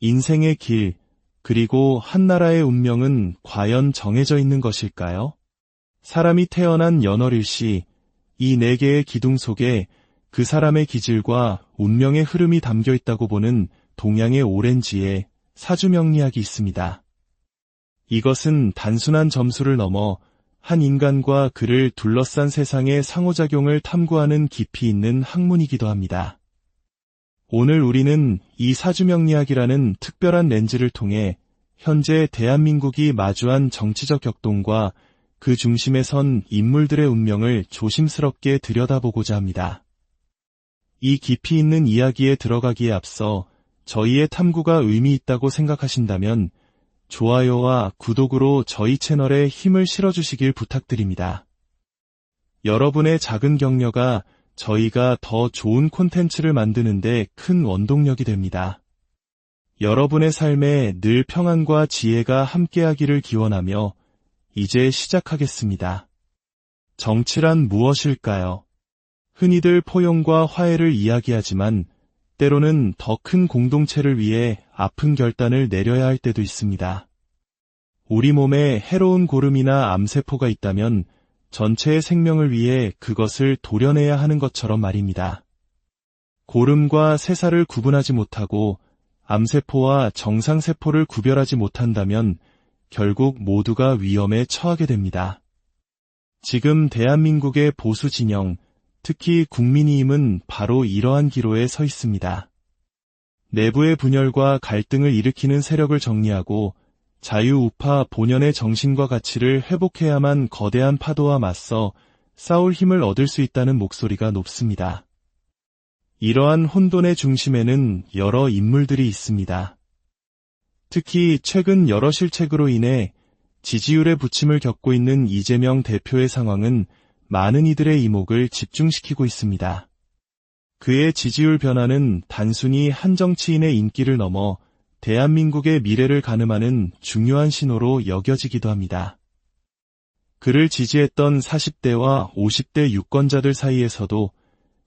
인생의 길, 그리고 한 나라의 운명은 과연 정해져 있는 것일까요? 사람이 태어난 연월일 시, 이 네 개의 기둥 속에 그 사람의 기질과 운명의 흐름이 담겨 있다고 보는 동양의 오렌지에 사주명리학이 있습니다. 이것은 단순한 점수를 넘어 한 인간과 그를 둘러싼 세상의 상호작용을 탐구하는 깊이 있는 학문이기도 합니다. 오늘 우리는 이 사주명리학이라는 특별한 렌즈를 통해 현재 대한민국이 마주한 정치적 격동과 그 중심에 선 인물들의 운명을 조심스럽게 들여다보고자 합니다. 이 깊이 있는 이야기에 들어가기에 앞서 저희의 탐구가 의미 있다고 생각하신다면 좋아요와 구독으로 저희 채널에 힘을 실어주시길 부탁드립니다. 여러분의 작은 격려가 저희가 더 좋은 콘텐츠를 만드는데 큰 원동력이 됩니다. 여러분의 삶에 늘 평안과 지혜가 함께하기를 기원하며 이제 시작하겠습니다. 정치란 무엇일까요? 흔히들 포용과 화해를 이야기하지만 때로는 더 큰 공동체를 위해 아픈 결단을 내려야 할 때도 있습니다. 우리 몸에 해로운 고름이나 암세포가 있다면 전체의 생명을 위해 그것을 도려내야 하는 것처럼 말입니다. 고름과 새살을 구분하지 못하고 암세포와 정상세포를 구별하지 못한다면 결국 모두가 위험에 처하게 됩니다. 지금 대한민국의 보수 진영, 특히 국민의힘은 바로 이러한 기로에 서 있습니다. 내부의 분열과 갈등을 일으키는 세력을 정리하고 자유우파 본연의 정신과 가치를 회복해야만 거대한 파도와 맞서 싸울 힘을 얻을 수 있다는 목소리가 높습니다. 이러한 혼돈의 중심에는 여러 인물들이 있습니다. 특히 최근 여러 실책으로 인해 지지율의 부침을 겪고 있는 이재명 대표의 상황은 많은 이들의 이목을 집중시키고 있습니다. 그의 지지율 변화는 단순히 한 정치인의 인기를 넘어 대한민국의 미래를 가늠하는 중요한 신호로 여겨지기도 합니다. 그를 지지했던 40대와 50대 유권자들 사이에서도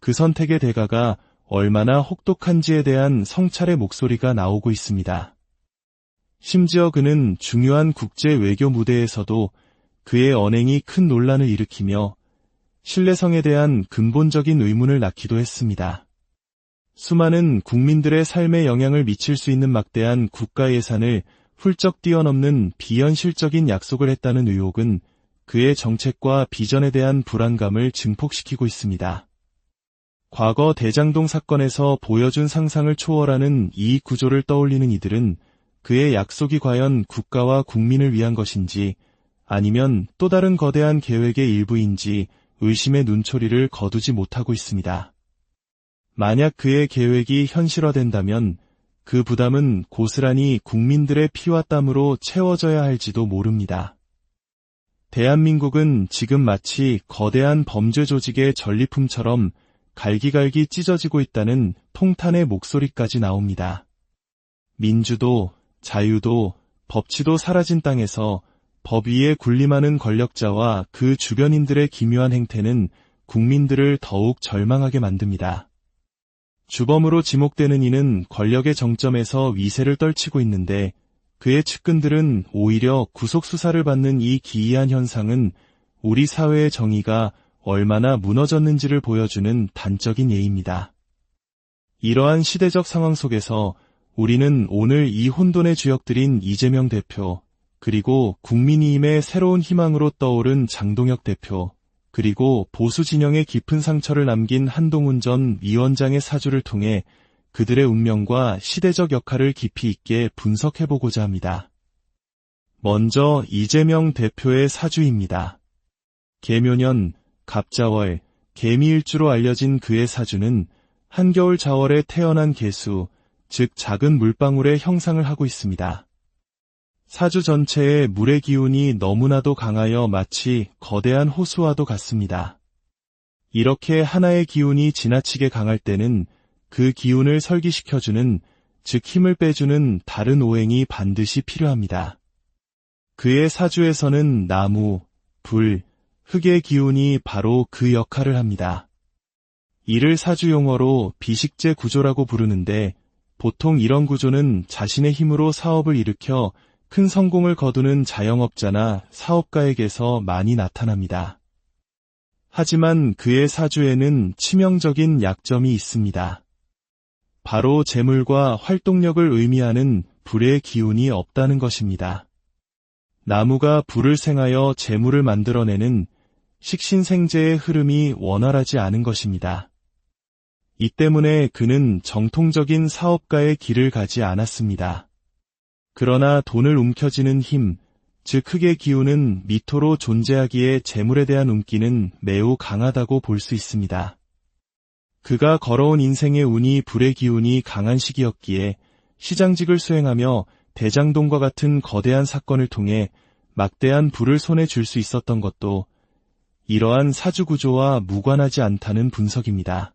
그 선택의 대가가 얼마나 혹독한지에 대한 성찰의 목소리가 나오고 있습니다. 심지어 그는 중요한 국제 외교 무대에서도 그의 언행이 큰 논란을 일으키며 신뢰성에 대한 근본적인 의문을 낳기도 했습니다. 수많은 국민들의 삶에 영향을 미칠 수 있는 막대한 국가 예산을 훌쩍 뛰어넘는 비현실적인 약속을 했다는 의혹은 그의 정책과 비전에 대한 불안감을 증폭시키고 있습니다. 과거 대장동 사건에서 보여준 상상을 초월하는 이익 구조를 떠올리는 이들은 그의 약속이 과연 국가와 국민을 위한 것인지 아니면 또 다른 거대한 계획의 일부인지 의심의 눈초리를 거두지 못하고 있습니다. 만약 그의 계획이 현실화된다면 그 부담은 고스란히 국민들의 피와 땀으로 채워져야 할지도 모릅니다. 대한민국은 지금 마치 거대한 범죄 조직의 전리품처럼 갈기갈기 찢어지고 있다는 통탄의 목소리까지 나옵니다. 민주도, 자유도, 법치도 사라진 땅에서 법 위에 군림하는 권력자와 그 주변인들의 기묘한 행태는 국민들을 더욱 절망하게 만듭니다. 주범으로 지목되는 이는 권력의 정점에서 위세를 떨치고 있는데 그의 측근들은 오히려 구속수사를 받는 이 기이한 현상은 우리 사회의 정의가 얼마나 무너졌는지를 보여주는 단적인 예입니다. 이러한 시대적 상황 속에서 우리는 오늘 이 혼돈의 주역들인 이재명 대표, 그리고 국민의힘의 새로운 희망으로 떠오른 장동혁 대표, 그리고 보수 진영의 깊은 상처를 남긴 한동훈 전 위원장의 사주를 통해 그들의 운명과 시대적 역할을 깊이 있게 분석해보고자 합니다. 먼저 이재명 대표의 사주입니다. 개묘년, 갑자월, 개미일주로 알려진 그의 사주는 한겨울 자월에 태어난 개수, 즉 작은 물방울의 형상을 하고 있습니다. 사주 전체의 물의 기운이 너무나도 강하여 마치 거대한 호수와도 같습니다. 이렇게 하나의 기운이 지나치게 강할 때는 그 기운을 설기시켜주는, 즉 힘을 빼주는 다른 오행이 반드시 필요합니다. 그의 사주에서는 나무, 불, 흙의 기운이 바로 그 역할을 합니다. 이를 사주 용어로 비식제 구조라고 부르는데 보통 이런 구조는 자신의 힘으로 사업을 일으켜 큰 성공을 거두는 자영업자나 사업가에게서 많이 나타납니다. 하지만 그의 사주에는 치명적인 약점이 있습니다. 바로 재물과 활동력을 의미하는 불의 기운이 없다는 것입니다. 나무가 불을 생하여 재물을 만들어내는 식신생재의 흐름이 원활하지 않은 것입니다. 이 때문에 그는 정통적인 사업가의 길을 가지 않았습니다. 그러나 돈을 움켜쥐는 힘, 즉 흙의 기운은 미토로 존재하기에 재물에 대한 움기는 매우 강하다고 볼 수 있습니다. 그가 걸어온 인생의 운이 불의 기운이 강한 시기였기에 시장직을 수행하며 대장동과 같은 거대한 사건을 통해 막대한 불을 손에 줄 수 있었던 것도 이러한 사주구조와 무관하지 않다는 분석입니다.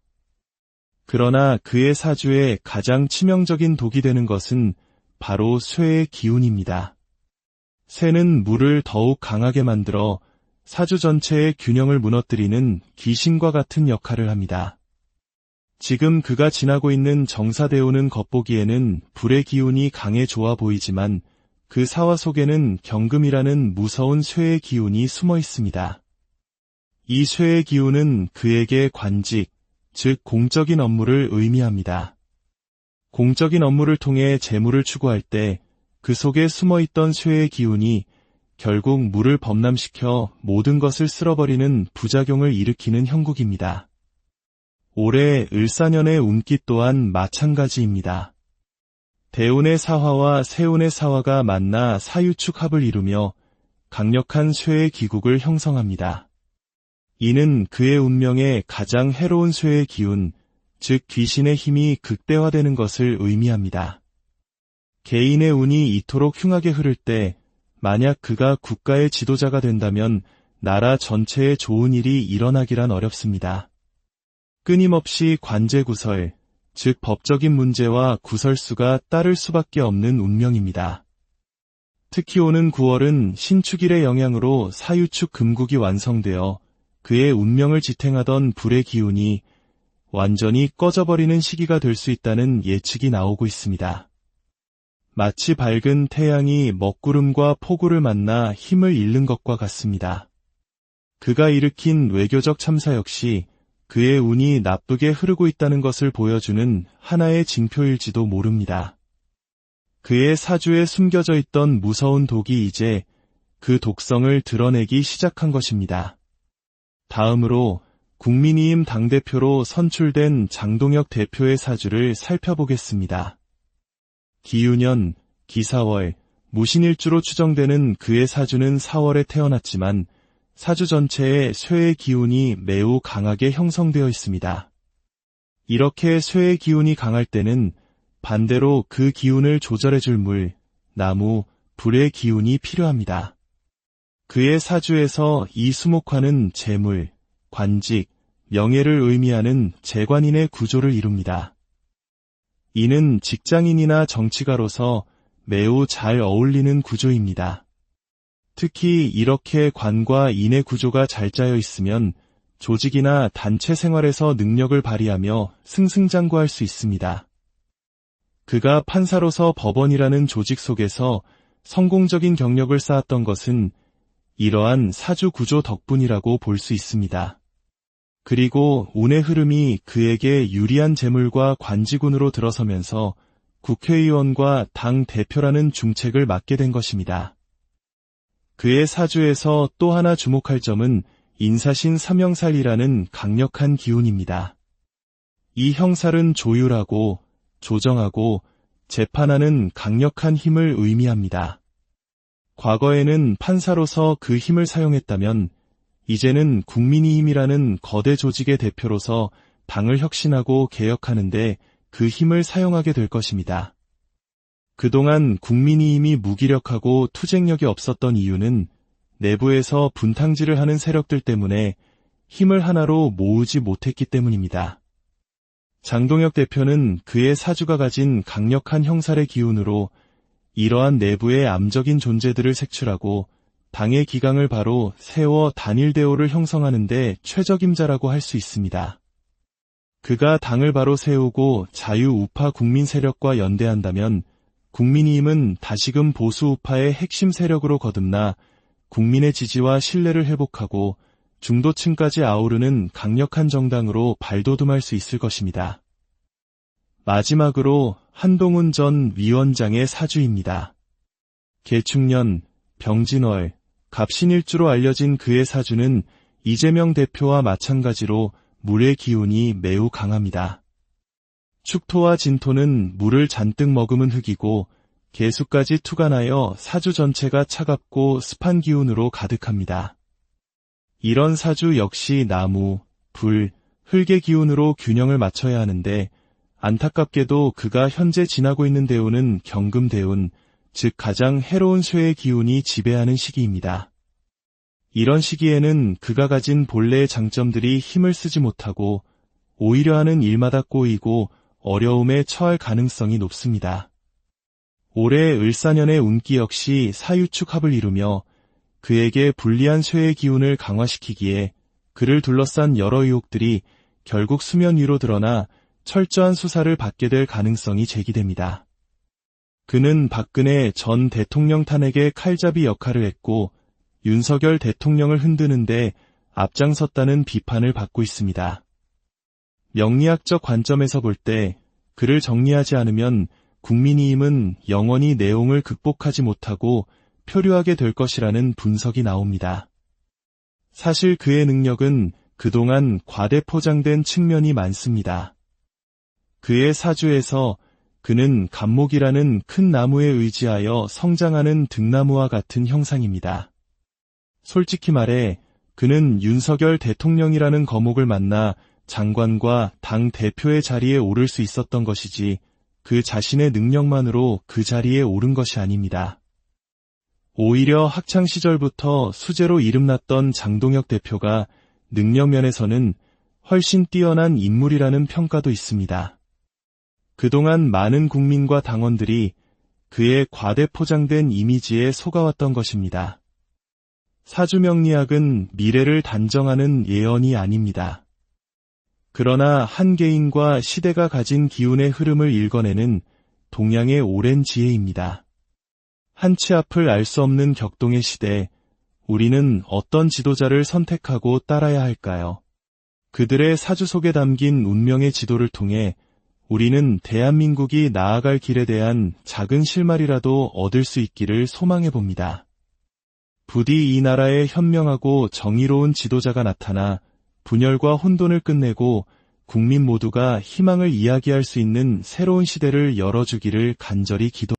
그러나 그의 사주에 가장 치명적인 독이 되는 것은 바로 쇠의 기운입니다. 쇠는 물을 더욱 강하게 만들어 사주 전체의 균형을 무너뜨리는 귀신과 같은 역할을 합니다. 지금 그가 지나고 있는 정사대오는 겉보기에는 불의 기운이 강해 좋아 보이지만 그 사화 속에는 경금이라는 무서운 쇠의 기운이 숨어 있습니다. 이 쇠의 기운은 그에게 관직, 즉 공적인 업무를 의미합니다. 공적인 업무를 통해 재물을 추구할 때 그 속에 숨어있던 쇠의 기운이 결국 물을 범람시켜 모든 것을 쓸어버리는 부작용을 일으키는 형국입니다. 올해 을사년의 운기 또한 마찬가지입니다. 대운의 사화와 세운의 사화가 만나 사유축 합을 이루며 강력한 쇠의 기국을 형성합니다. 이는 그의 운명에 가장 해로운 쇠의 기운, 즉 귀신의 힘이 극대화되는 것을 의미합니다. 개인의 운이 이토록 흉하게 흐를 때 만약 그가 국가의 지도자가 된다면 나라 전체에 좋은 일이 일어나기란 어렵습니다. 끊임없이 관제 구설, 즉 법적인 문제와 구설수가 따를 수밖에 없는 운명입니다. 특히 오는 9월은 신축일의 영향으로 사유축 금국이 완성되어 그의 운명을 지탱하던 불의 기운이 완전히 꺼져버리는 시기가 될 수 있다는 예측이 나오고 있습니다. 마치 밝은 태양이 먹구름과 폭우를 만나 힘을 잃는 것과 같습니다. 그가 일으킨 외교적 참사 역시 그의 운이 나쁘게 흐르고 있다는 것을 보여주는 하나의 징표일지도 모릅니다. 그의 사주에 숨겨져 있던 무서운 독이 이제 그 독성을 드러내기 시작한 것입니다. 다음으로 국민의힘 당대표로 선출된 장동혁 대표의 사주를 살펴보겠습니다. 기유년, 기사월, 무신일주로 추정되는 그의 사주는 4월에 태어났지만 사주 전체에 쇠의 기운이 매우 강하게 형성되어 있습니다. 이렇게 쇠의 기운이 강할 때는 반대로 그 기운을 조절해줄 물, 나무, 불의 기운이 필요합니다. 그의 사주에서 이 수목화는 재물, 관직, 명예를 의미하는 재관인의 구조를 이룹니다. 이는 직장인이나 정치가로서 매우 잘 어울리는 구조입니다. 특히 이렇게 관과 인의 구조가 잘 짜여 있으면 조직이나 단체 생활에서 능력을 발휘하며 승승장구할 수 있습니다. 그가 판사로서 법원이라는 조직 속에서 성공적인 경력을 쌓았던 것은 이러한 사주 구조 덕분이라고 볼 수 있습니다. 그리고 운의 흐름이 그에게 유리한 재물과 관직운으로 들어서면서 국회의원과 당 대표라는 중책을 맡게 된 것입니다. 그의 사주에서 또 하나 주목할 점은 인사신 삼형살이라는 강력한 기운입니다. 이 형살은 조율하고 조정하고 재판하는 강력한 힘을 의미합니다. 과거에는 판사로서 그 힘을 사용했다면 이제는 국민의힘이라는 거대 조직의 대표로서 당을 혁신하고 개혁하는데 그 힘을 사용하게 될 것입니다. 그동안 국민의힘이 무기력하고 투쟁력이 없었던 이유는 내부에서 분탕질을 하는 세력들 때문에 힘을 하나로 모으지 못했기 때문입니다. 장동혁 대표는 그의 사주가 가진 강력한 형살의 기운으로 이러한 내부의 암적인 존재들을 색출하고 당의 기강을 바로 세워 단일 대오를 형성하는데 최적임자라고 할 수 있습니다. 그가 당을 바로 세우고 자유우파 국민 세력과 연대한다면 국민의힘은 다시금 보수우파의 핵심 세력으로 거듭나 국민의 지지와 신뢰를 회복하고 중도층까지 아우르는 강력한 정당으로 발돋움할 수 있을 것입니다. 마지막으로 한동훈 전 위원장의 사주입니다. 개축년, 병진월, 갑신일주로 알려진 그의 사주는 이재명 대표와 마찬가지로 물의 기운이 매우 강합니다. 축토와 진토는 물을 잔뜩 머금은 흙이고 개수까지 투간하여 사주 전체가 차갑고 습한 기운으로 가득합니다. 이런 사주 역시 나무, 불, 흙의 기운으로 균형을 맞춰야 하는데 안타깝게도 그가 현재 지나고 있는 대운은 경금 대운, 즉 가장 해로운 쇠의 기운이 지배하는 시기입니다. 이런 시기에는 그가 가진 본래의 장점들이 힘을 쓰지 못하고 오히려 하는 일마다 꼬이고 어려움에 처할 가능성이 높습니다. 올해 을사년의 운기 역시 사유축 합을 이루며 그에게 불리한 쇠의 기운을 강화시키기에 그를 둘러싼 여러 의혹들이 결국 수면 위로 드러나 철저한 수사를 받게 될 가능성이 제기됩니다. 그는 박근혜 전 대통령 탄핵의 칼잡이 역할을 했고 윤석열 대통령을 흔드는데 앞장섰다는 비판을 받고 있습니다. 명리학적 관점에서 볼 때 그를 정리하지 않으면 국민의힘은 영원히 내용을 극복하지 못하고 표류하게 될 것이라는 분석이 나옵니다. 사실 그의 능력은 그동안 과대 포장된 측면이 많습니다. 그의 사주에서 그는 감목이라는 큰 나무에 의지하여 성장하는 등나무와 같은 형상입니다. 솔직히 말해 그는 윤석열 대통령이라는 거목을 만나 장관과 당 대표의 자리에 오를 수 있었던 것이지 그 자신의 능력만으로 그 자리에 오른 것이 아닙니다. 오히려 학창 시절부터 수재로 이름났던 장동혁 대표가 능력 면에서는 훨씬 뛰어난 인물이라는 평가도 있습니다. 그동안 많은 국민과 당원들이 그의 과대 포장된 이미지에 속아왔던 것입니다. 사주명리학은 미래를 단정하는 예언이 아닙니다. 그러나 한 개인과 시대가 가진 기운의 흐름을 읽어내는 동양의 오랜 지혜입니다. 한치 앞을 알 수 없는 격동의 시대, 우리는 어떤 지도자를 선택하고 따라야 할까요? 그들의 사주 속에 담긴 운명의 지도를 통해 우리는 대한민국이 나아갈 길에 대한 작은 실마리라도 얻을 수 있기를 소망해 봅니다. 부디 이 나라에 현명하고 정의로운 지도자가 나타나 분열과 혼돈을 끝내고 국민 모두가 희망을 이야기할 수 있는 새로운 시대를 열어주기를 간절히 기도